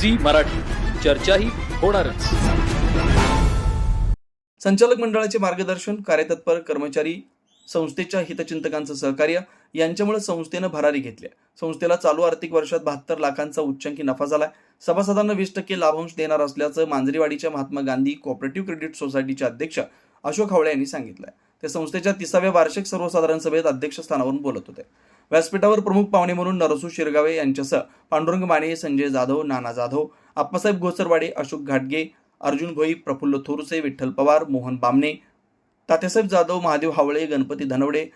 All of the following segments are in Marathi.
झी मराठी. चर्चाही होणारच. संचालक मंडळाचे मार्गदर्शन कार्यतत्पर कर्मचारी संस्थेच्या हितचिंतकांचं सहकार्य यांच्यामुळे संस्थेनं भरारी घेतली संस्थेला चालू आर्थिक वर्षात बहात्तर लाखांचा उच्चांकी नफा झालाय. सभासदांना वीस टक्के लाभांश देणार असल्याचं मांजरीवाडीच्या महात्मा गांधी कोऑपरेटिव्ह क्रेडिट सोसायटीचे अध्यक्ष अशोक हावळे यांनी सांगितलंय. ते संस्थेच्या तिसाव्या वार्षिक सर्वसाधारण सभेत अध्यक्षस्थानावरून बोलत होते. व्यासपीठावर प्रमुख पाहुणे म्हणून नरसू शिरगावे यांच्यासह पांडुरंग माने संजय जाधव नाना जाधव आप्पासाहेब गोसरवाडे अशोक घाटगे अर्जुन भोई प्रफुल्ल थोरसे विठ्ठल पवार मोहन बामणे तात्यासाहेब जाधव महादेव हावळे गणपती धनवडे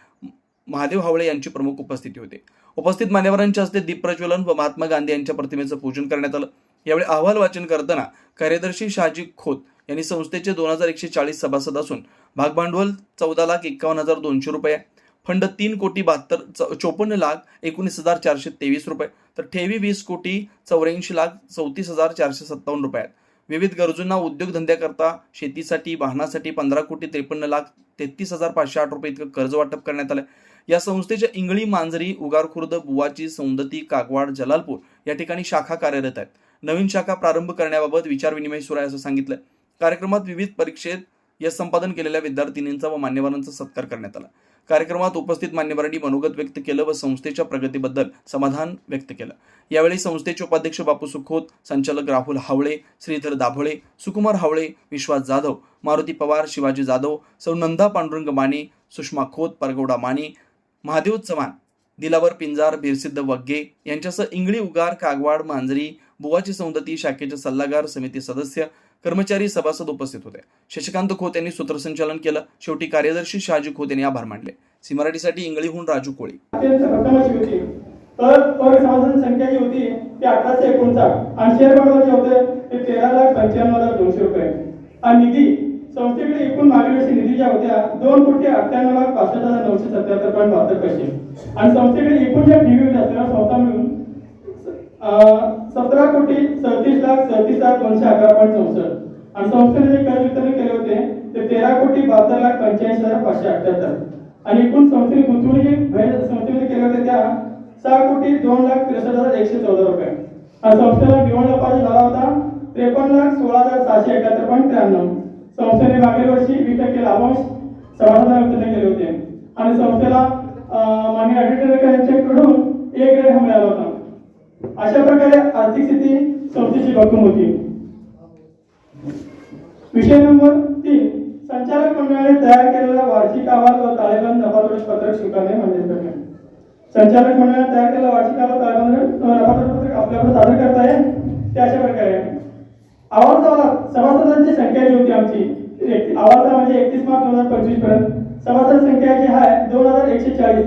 महादेव हावळे यांची प्रमुख उपस्थिती होते. उपस्थित मान्यवरांच्या हस्ते दीपप्रज्वलन व महात्मा गांधी यांच्या प्रतिमेचं पूजन करण्यात आलं. यावेळी अहवाल वाचन करताना कार्यदर्शी शहाजी खोत यांनी संस्थेचे दोन हजार एकशे चाळीस सभासद असून भागभांडवल चौदा लाख एक्कावन्न हजार दोनशे रुपये फंड तीन कोटी बहात्तर च- चोपन्न लाख एकोणीस हजार चारशे तेवीस रुपये. तर ठेवी वीस कोटी चौऱ्याऐंशी लाख चौतीस हजार चारशे सत्तावन्न रुपये आहेत विविध गरजूंना उद्योगधंद्याकरता शेतीसाठी वाहनासाठी पंधरा कोटी त्रेपन्न लाख तेहतीस हजार पाचशे आठ रुपये इतकं कर्ज वाटप करण्यात आलं या संस्थेच्या इंगळी मांजरी उगार खुर्द बुवाची सौंदती कागवाड जलालपूर या ठिकाणी शाखा कार्यरत आहेत. नवीन शाखा प्रारंभ करण्याबाबत विचारविनिमय सुरू आहे असं सांगितलं कार्यक्रमात विविध परीक्षेत यश संपादन केलेल्या विद्यार्थिनींचा व मान्यवरांचा सत्कार करण्यात आला. कार्यक्रमात उपस्थित मान्यवरांनी मनोगत व्यक्त केलं व संस्थेच्या प्रगतीबद्दल समाधान व्यक्त केलं. यावेळी संस्थेचे उपाध्यक्ष बापू सुखोत संचालक राहुल हावळे श्रीधर दाभोळे सुकुमार हावळे विश्वास जाधव मारुती पवार शिवाजी जाधव सौ नंदा पांडुरंग माने सुषमा खोत परगौडा माने महादेव चव्हाण दिलावर पिंजार बिरसिद्ध वग्गे यांच्यासह इंगळी उगार कागवाड मांजरी बुवाची सौंदती शाखेचे सल्लागार समिती सदस्य कर्मचारी सभासद उपस्थित होते. शशिकांत खोत यांनी सूत्रसंचालन केलं. शेवटी कार्यदर्शी शहाजी खोत यांनी आभार मानले. सी मराठीसाठी इंगळीहून राजू कोळी. तर पौर समाजाची संख्या जी होती ती अठराशे एकोणसाठ. आणि शेअर बाजार जे होते ते तेरा लाख पंच्याण्णव हजार दोनशे रुपये. आणि निधी संस्थेकडे एकूण मागील निधी ज्या होत्या दोन कोटी अठ्ठ्याण्णव लाख पासष्ट हजार नऊशे सत्याहत्तर पॉईंट बहात्तर पैसे. आणि संस्थेकडे एकूण ज्या ठेवी होत्या सर्व संस्था मिळून सतरा कोटी सदतीस लाख सदतीस हजार दोनशे अकरा पॉईंट चौसष्ट. आणि संस्थेने जे कर वितरण केले होते ते तेरा कोटी बहात्तर लाख पंच्याऐंशी हजार पाचशे अठ्याहत्तर. आणि एकूण संस्थेने गुंतवणूक संस्थेने बाहेर संस्थेमध्ये केल्या होत्या त्या सहा कोटी दोन लाख त्रेसष्ट हजार एकशे चौदा रुपये. आणि संस्थेला निवड नफा झाला होता त्रेपन्न लाख सोळा हजार सहाशे एकाहत्तर पॉईंट त्र्याण्णव. संस्थेने मागील वर्षी वीस टक्के लाभांश समाधान वितरण केले होते. आणि संस्थेला अं, माननीय ऑडिटर यांच्याकडून एक ग्रेड हा मिळाला होता. अशा प्रकारे आर्थिक स्थिती संस्थेची भक्कम होती. विषय नंबर तीन संचालक मंडळाने तयार केलेला वार्षिक अहवाल व ताळेबंद नफातोड पत्रक स्वीकारणे मंजूर करणे. संचालक मंडळाने तयार केलेला वार्षिक अहवाल ताळेबंद नफातोड पत्रक आपल्याकडे सादर करता आहे ते अशा प्रकारे. आहे. आवाज सभासदांची संख्या जी होती आमची. एक- आवाज म्हणजे एकतीस मार्च दोन हजार पंचवीसपर्यंत. सभासद संख्या जी आहे दोन हजार एकशे चाळीस.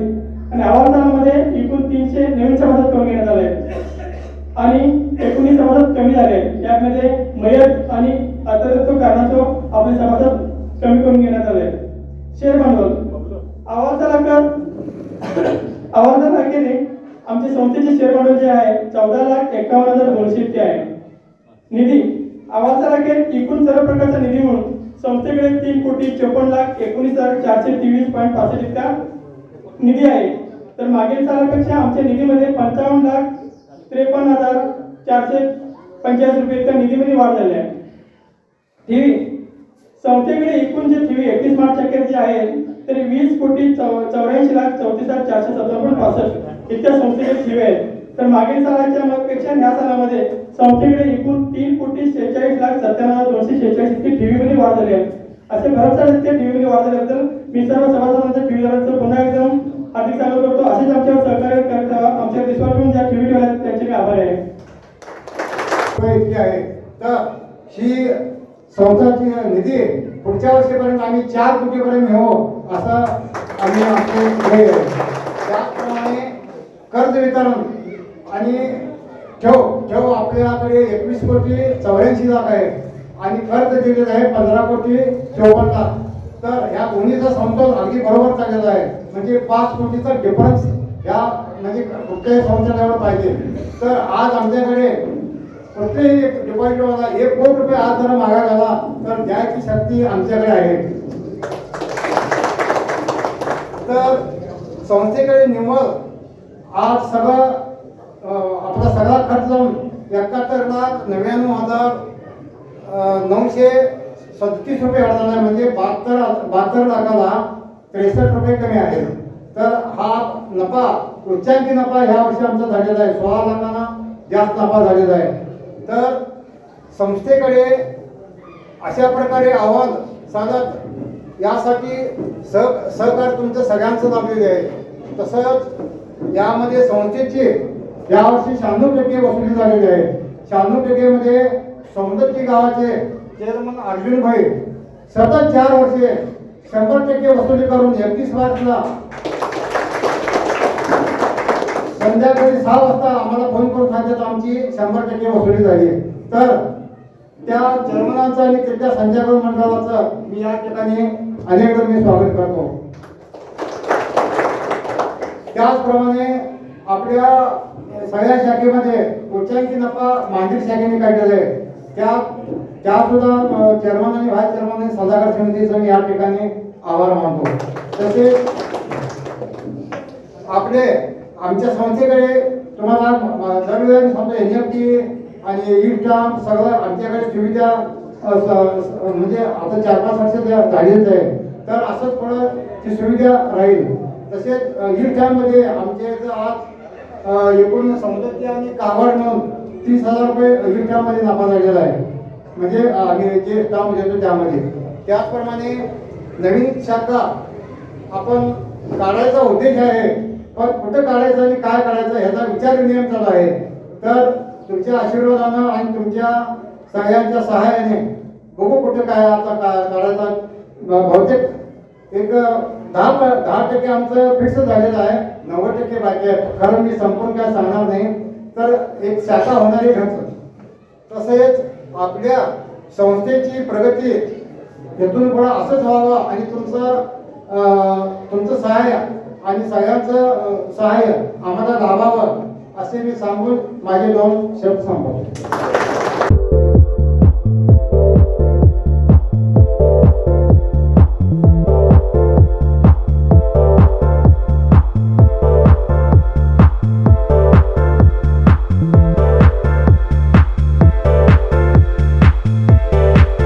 आणि आवाजामध्ये एकूण तीनशे नवीन सभासद कमी घेण्यात आले आणि एकोणीस सभासद कमी झाले यामध्ये मयत आणि अतिरिक्त कारणास्तव आपले सभासद कमी करून घेण्यात आले शेअर भांडवल आवाजाला कर आवाजाला अखेरी आमच्या संस्थेचे शेअर भांडवल जे आहे चौदा लाख एकावन्न हजार दोनशे इतके आहे. निधी आवाजाला अखेर एकूण सर्व प्रकारचा निधी म्हणून संस्थेकडे तीन कोटी चोपन्न लाख एकोणीस हजार चारशे तेवीस पॉईंट पासष्ट इतका निधी आहे. तर मागील सालापेक्षा आमच्या निधीमध्ये पंचावन्न लाख त्रेपन्न हजार चारशे पंच्याऐंशी रुपये इतका निधीमध्ये वाढ झाली आहे. ठेवी. संस्थेकडे एकूण जे ठेवी एकतीस मार्च अखेर जे आहे तरी वीस कोटी चौ- चौऱ्याऐंशी लाख चौतीस हजार चारशे सत्तावन्न पासष्ट इतक्या संस्थेकडे ठेवी आहेत. तर मागील सालाच्या पेक्षा या सालामध्ये संस्थेकडे एकूण तीन कोटी शेहेचाळीस लाख सत्त्याण्णव हजार दोनशे शेहेचाळीस इतकी ठेवीमध्ये वाढ झाली आहे. असे भरमसाठ इतक्या ठेवीमध्ये वाढ झाल्याबद्दल मी सर्व सभासदांच्या ठेवीदारांचं पुन्हा इतकी आहे. तर ही संस्थाची निधी पुढच्या वर्षीपर्यंत आम्ही चार कोटीपर्यंत मिळवू असं आम्ही आमचे ध्येय त्याचप्रमाणे कर्ज वितरण आणि ठेव ठेव आपल्याकडे एकवीस कोटी चौऱ्याऐंशी लाख आहे आणि कर्ज दिलेलं आहे पंधरा कोटी चौपन्न लाख. तर ह्या दोन्हीचा समतोल अगदी बरोबर चाललेला आहे. म्हणजे पाच कोटीचा डिफरन्स ह्या म्हणजे कुठल्याही संस्थेला पाहिजे. तर आज आमच्याकडे प्रत्येक डिपॉझिटवाला एक कोटी रुपये आज जर मागा झाला तर द्यायची शक्ती आमच्याकडे आहे. तर संस्थेकडे निव्वळ आज सगळं आपला सगळा खर्च लावून एकाहत्तर लाख नव्याण्णव हजार नऊशे सदतीस रुपये अडचण आहे म्हणजे बहात्तर बहात्तर लाखाला त्रेसष्ट रुपये कमी आहे तर हा नफा उच्चांकी नफा ह्या वर्षी आमचा झालेला आहे. सोळा लाखांना जास्त नफा झालेला आहे. तर संस्थेकडे अशा प्रकारे आव्हान सांगत यासाठी सह सहकार तुमचं सगळ्यांचं लाभलेलं आहे. तसंच यामध्ये संस्थेची यावर्षी शहाण्णव टक्के वसुली झालेली आहे. शहाण्णव टक्केमध्ये सौंदर्य गावाचे चेअरमन अर्जुन भाई सतत चार वर्षे शंभर टक्के वसुली करून एकतीस मार्चला संध्याकाळी सहा वाजता आम्हाला फोन करून सांगतात आमची शंभर टक्के वसुली झाली आहे. तर त्या चेअरमनांचं आणि त्यांच्या संचालक मंडळाचं मी या ठिकाणी अनेक मी स्वागत करतो. त्याचप्रमाणे आपल्या सगळ्या शाखेमध्ये उच्चांकी नफा मांडीर शाखेने काढलेला आहे. त्या त्या सुद्धा चेअरमन आणि व्हाईस चेअरमन आणि सल्लागार समितीचं मी या ठिकाणी आभार मानतो. तसेच आपले आमच्या संस्थेकडे तुम्हाला दरवेळी समजा एन एफ टी आणि ई स्टाम्प सगळं आमच्याकडे सुविधा म्हणजे आता चार पाच वर्ष त्या झालेच आहे. तर असंच थोडं ती सुविधा राहील. तसेच ई स्टॅम्पमध्ये आमच्या इथं आज एकूण सौंदर्य आणि कावड म्हणून तीस हजार रुपये ई स्टॅम्पमध्ये नफा झालेला आहे. म्हणजे आम्ही जे स्टाम्प देतो त्यामध्ये. त्याचप्रमाणे नवीन शाखा आपण काढायचा उद्देश आहे. पण कुठं काढायचं आणि काय काढायचं ह्याचा विचार नियम चालू आहे. तर तुमच्या आशीर्वादानं आणि तुमच्या सगळ्यांच्या सहाय्याने बघू कुठं काय आता का काढायचा. बहुतेक एक दहा प- दहा टक्के आमचं फिक्स झालेलं आहे. नव्वद टक्के बाकी आहे. कारण मी संपूर्ण काय सांगणार नाही. तर एक शाखा होणारी खर्च. तसेच आपल्या संस्थेची प्रगती हेतून पुढं असंच व्हावं आणि तुमचं तुमचं सहाय्य आणि सगळ्यांचं सहाय्य आम्हाला लाभावं असे मी सांगून माझे दोन शब्द संपवतो